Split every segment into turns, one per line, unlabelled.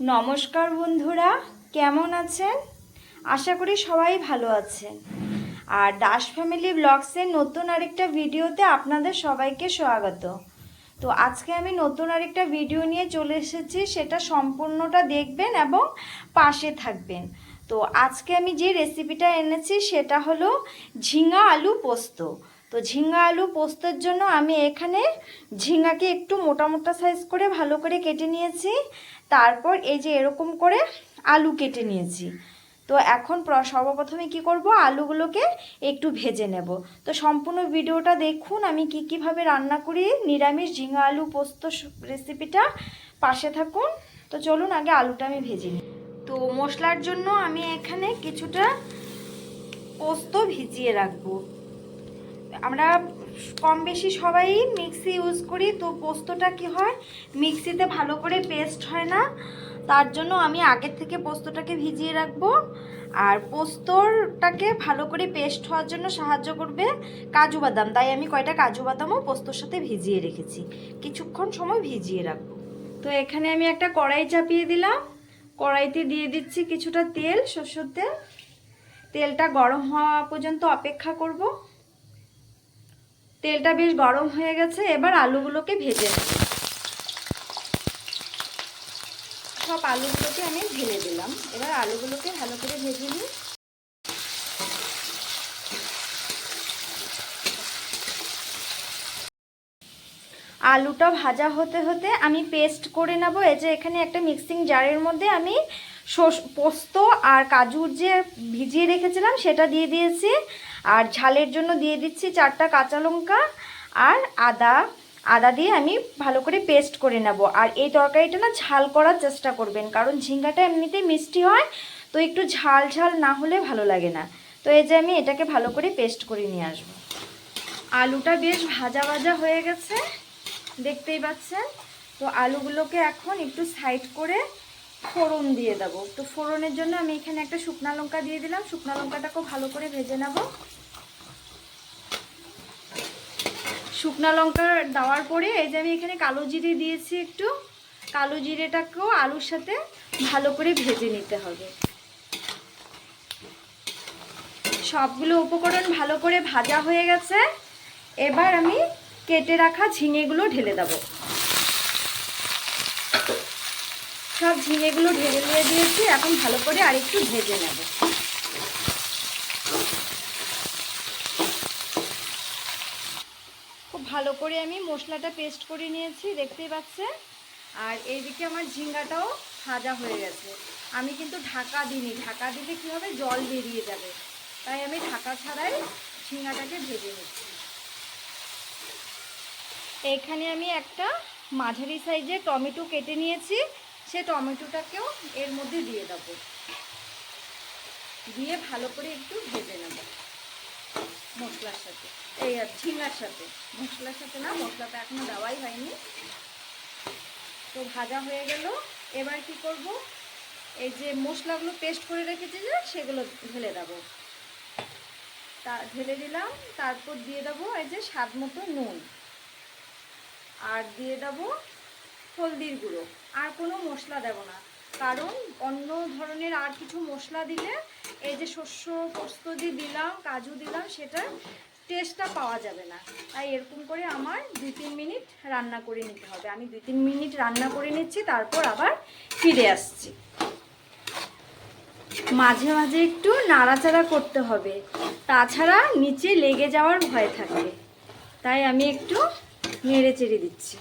নমস্কার বন্ধুরা, কেমন আছেন? আশা করি সবাই ভালো আছেন। আর দাস ফ্যামিলি ব্লগসের নতুন আরেকটা ভিডিওতে আপনাদের সবাইকে স্বাগত। তো আজকে আমি নতুন আরেকটা ভিডিও নিয়ে চলে এসেছি, সেটা সম্পূর্ণটা দেখবেন এবং পাশে থাকবেন। তো আজকে আমি যে রেসিপিটা এনেছি, সেটা হলো ঝিঙা আলু পোস্ত। তো ঝিঙা আলু পোস্তের জন্য আমি এখানে ঝিঙাকে একটু মোটা মোটা সাইজ করে ভালো করে কেটে নিয়েছি। তারপর এই যে এরকম করে আলু কেটে নিয়েছি। তো এখন প্র- সর্বপ্রথমে কি করব? আলুগুলোকে একটু ভেজে নেব। তো সম্পূর্ণ ভিডিওটা দেখুন, আমি কি কীভাবে রান্না করি। নিরামিষ ঝিঙা আলু পোস্ত রেসিপিটা পাশে থাকুন। তো চলুন আগে আলুটা আমি ভেজে নিই। তো মশলার জন্য আমি এখানে কিছুটা পোস্ত ভিজিয়ে রাখব। আমরা কম বেশি সবাই মিক্সি ইউজ করি, তো পোস্তটা কি হয়? মিক্সিতে ভালো করে পেস্ট হয় না। তার জন্য আমি আগের থেকে পোস্তটাকে ভিজিয়ে রাখব। আর পোস্তরটাকে ভালো করে পেস্ট হওয়ার জন্য সাহায্য করবে কাজু বাদাম। তাই আমি কয়টা কাজু বাদামও পোস্তর সাথে ভিজিয়ে রেখেছি। কিছুক্ষণ সময় ভিজিয়ে রাখব। তো এখানে আমি একটা কড়াই চাপিয়ে দিলাম। কড়াইতে দিয়ে দিচ্ছি কিছুটা তেল, সর্ষের তেল। তেলটা গরম হওয়া পর্যন্ত অপেক্ষা করব। তেলটা বেশ গরম হয়ে গেছে, এবার আলুগুলোকে ভেজে নেব। সব আলুগুলোকে আমি ঢেলে দিলাম। এবার আলুগুলোকে ভালো করে ভেজে নিই। আলুটা ভাজা হতে হতে আমি পেস্ট করে নেব। এই যে এখানে একটা মিক্সিং জারের মধ্যে আমি পোস্ত আর কাজুর যে ভিজিয়ে রেখেছিলাম সেটা দিয়ে দিয়েছি। আর ঝালের জন্য দিয়ে দিচ্ছি চারটা কাঁচা লঙ্কা আর আদা। আদা দিয়ে আমি ভালো করে পেস্ট করে নেব। আর এই তরকারিটা না ঝাল করার চেষ্টা করবেন, কারণ ঝিঙ্গাটা এমনিতেই মিষ্টি হয়, তো একটু ঝাল ঝাল না হলে ভালো লাগে না। তো এই যে আমি এটাকে ভালো করে পেস্ট করে নিয়ে আসব। আলুটা বেশ ভাজা ভাজা হয়ে গেছে, দেখতেই পাচ্ছেন। তো আলুগুলোকে এখন একটু সাইড করে ফোড়ন দিয়ে দেবো। তো ফোড়নের জন্য আমি এখানে একটা শুকনা লঙ্কা দিয়ে দিলাম। শুকনা লঙ্কাটাকেও ভালো করে ভেজে নেব। শুকনা লঙ্কা দেওয়ার পরে এই যে আমি এখানে কালো জিরে দিয়েছি একটু। কালো জিরেটাকেও আলুর সাথে ভালো করে ভেজে নিতে হবে। সবগুলো উপকরণ ভালো করে ভাজা হয়ে গেছে। এবার আমি কেটে রাখা ঝিঙেগুলো ঢেলে দেব। সব ঝিঙেগুলো ঢেলে দিয়ে দিয়েছি, এখন ভালো করে আরেকটু ভেজে নেব। খুব ভালো করে আমি মশলাটা পেস্ট করে নিয়েছি, দেখতেই পাচ্ছেন? আর এইদিকে আমার ঝিঙ্গাটাও ভাজা হয়ে গেছে। আমি কিন্তু ঢাকা দিইনি, ঢাকা দিলে কী হবে? জল বেরিয়ে যাবে। তাই আমি ঢাকা ছাড়াই ঝিঙ্গাটাকে ভেজে নিচ্ছি। এখানে আমি একটা মাঝারি সাইজের টমেটো কেটে নিয়েছি। সে টমেটোটাকেও এর মধ্যে দিয়ে দেবো। দিয়ে ভালো করে একটু ভেজে নেব মশলার সাথে। এই আর ঝিঙ্গার সাথে। মশলার সাথে না, মশলাটা এখনও দেওয়াই হয়নি। তো ভাজা হয়ে গেল। এবার কি করব? এই যে মশলাগুলো পেস্ট করে রেখেছি যে, সেগুলো ঢেলে দেবো। তা ঢেলে দিলাম, তারপর দিয়ে দেবো এই যে স্বাদ মতো নুন। আর দিয়ে দেবো হলদির গুঁড়ো। আর কোনো মশলা দেব না। কারণ অন্য ধরনের আর কিছু মশলা দিলে এই যে শস্য পোস্ত দিয়ে দিলাম, কাজু দিলাম সেটা টেস্টটা পাওয়া যাবে না। তাই এরকম করে আমার দুই তিন মিনিট রান্না করে নিতে হবে। আমি দুই তিন মিনিট রান্না করে নিচ্ছি, তারপর আবার ফিরে আসছি। মাঝে মাঝে একটু নাড়াচাড়া করতে হবে। তাছাড়া নিচে লেগে যাওয়ার ভয় থাকবে তাই আমি একটু নেড়ে চেড়ে দিচ্ছি।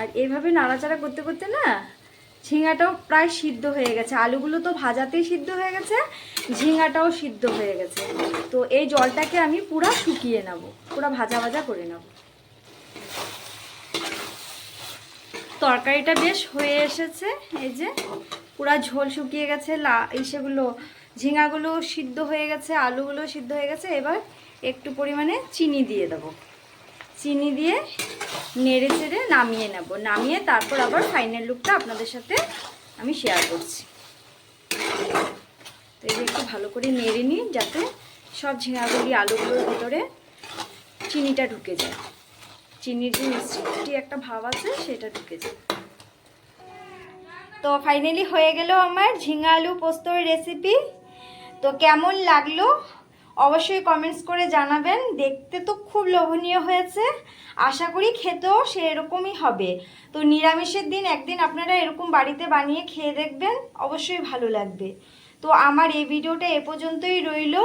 আর এভাবে নাড়াচাড়া করতে করতে না ঝিঙাটাও প্রায় সিদ্ধ হয়ে গেছে। আলুগুলো তো ভাজাতেই সিদ্ধ হয়ে গেছে, ঝিঙাটাও সিদ্ধ হয়ে গেছে। তো এই জলটাকে আমি পুরা শুকিয়ে নেব, পুরা ভাজা ভাজা করে নেব। তরকারিটা বেশ হয়ে এসেছে, এই যে পুরা ঝোল শুকিয়ে গেছে, লা সেগুলো ঝিঙাগুলো সিদ্ধ হয়ে গেছে আলুগুলো সিদ্ধ হয়ে গেছে। এবার একটু পরিমাণে চিনি দিয়ে দেবো। চিনি দিয়ে নেড়ে চেড়ে নামিয়ে নেব। নামিয়ে তারপর আবার ফাইনাল লুকটা আপনাদের সাথে আমি শেয়ার করছি। তো এই একটু ভালো করে নেড়ে নিই যাতে সব ঝিঙাগুলি আলুগুলোর ভিতরে চিনিটা ঢুকে যায়। চিনির যে মিষ্টি একটা ভাব আছে, সেটা ঢুকে যায়। তো ফাইনালি হয়ে গেল আমার ঝিঙা আলু পোস্তর রেসিপি তো কেমন লাগল? অবশ্যই কমেন্টস করে জানাবেন। দেখতে তো খুব লোভনীয় হয়েছে। আশা করি খেতেও সেরকমই হবে। তো নিরামিষের দিন একদিন আপনারা এরকম বাড়িতে বানিয়ে খেয়ে দেখবেন, অবশ্যই ভালো লাগবে। তো আমার এই ভিডিওটা এ পর্যন্তই রইল।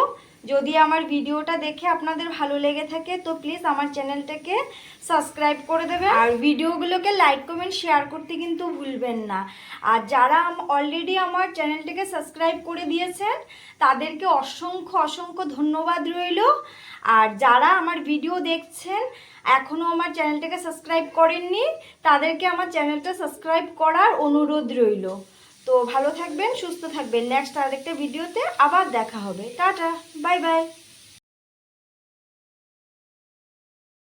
যদি আমার ভিডিওটা দেখে আপনাদের ভালো লেগে থাকে, তো প্লিজ আমার চ্যানেলটাকে সাবস্ক্রাইব করে দেবেন। আর ভিডিওগুলোকে লাইক কমেন্ট শেয়ার করতে কিন্তু ভুলবেন না। আর যারা অলরেডি আমার চ্যানেলটাকে সাবস্ক্রাইব করে দিয়েছেন, তাদেরকে অসংখ্য অসংখ্য ধন্যবাদ রইল। আর যারা আমার ভিডিও দেখছেন এখনও আমার চ্যানেলটাকে সাবস্ক্রাইব করেননি, তাদেরকে আমার চ্যানেলটা সাবস্ক্রাইব করার অনুরোধ রইল। তো ভালো থাকবেন সুস্থ থাকবেন। নেক্সট আরেকটা ভিডিওতে আবার দেখা হবে। Tata bye bye